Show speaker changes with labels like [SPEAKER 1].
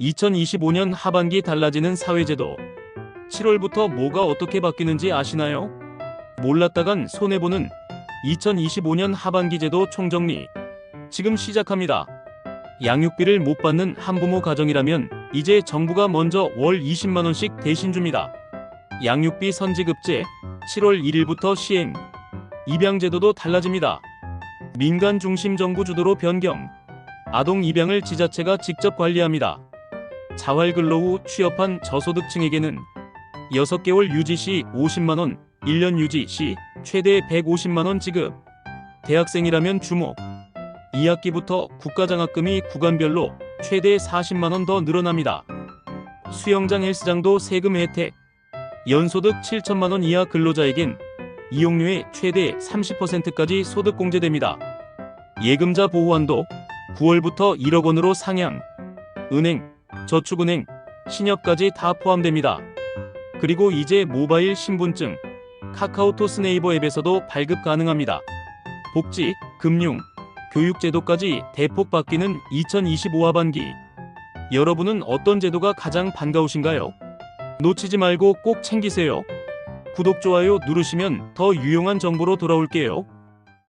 [SPEAKER 1] 2025년 하반기 달라지는 사회제도. 7월부터 뭐가 어떻게 바뀌는지 아시나요? 몰랐다간 손해보는 2025년 하반기 제도 총정리. 지금 시작합니다. 양육비를 못 받는 한부모 가정이라면 이제 정부가 먼저 월 20만원씩 대신 줍니다. 양육비 선지급제 7월 1일부터 시행. 입양제도도 달라집니다. 민간 중심 정부 주도로 변경. 아동 입양을 지자체가 직접 관리합니다. 자활근로 후 취업한 저소득층에게는 6개월 유지 시 50만원, 1년 유지 시 최대 150만원 지급. 대학생이라면 주목. 2학기부터 국가장학금이 구간별로 최대 40만원 더 늘어납니다. 수영장 헬스장도 세금 혜택. 연소득 7천만원 이하 근로자에겐 이용료의 최대 30%까지 소득 공제됩니다. 예금자 보호한도 9월부터 1억 원으로 상향. 은행, 저축은행, 신협까지 다 포함됩니다. 그리고 이제 모바일 신분증, 카카오토스 네이버 앱에서도 발급 가능합니다. 복지, 금융, 교육 제도까지 대폭 바뀌는 2025 하반기. 여러분은 어떤 제도가 가장 반가우신가요? 놓치지 말고 꼭 챙기세요. 구독, 좋아요 누르시면 더 유용한 정보로 돌아올게요.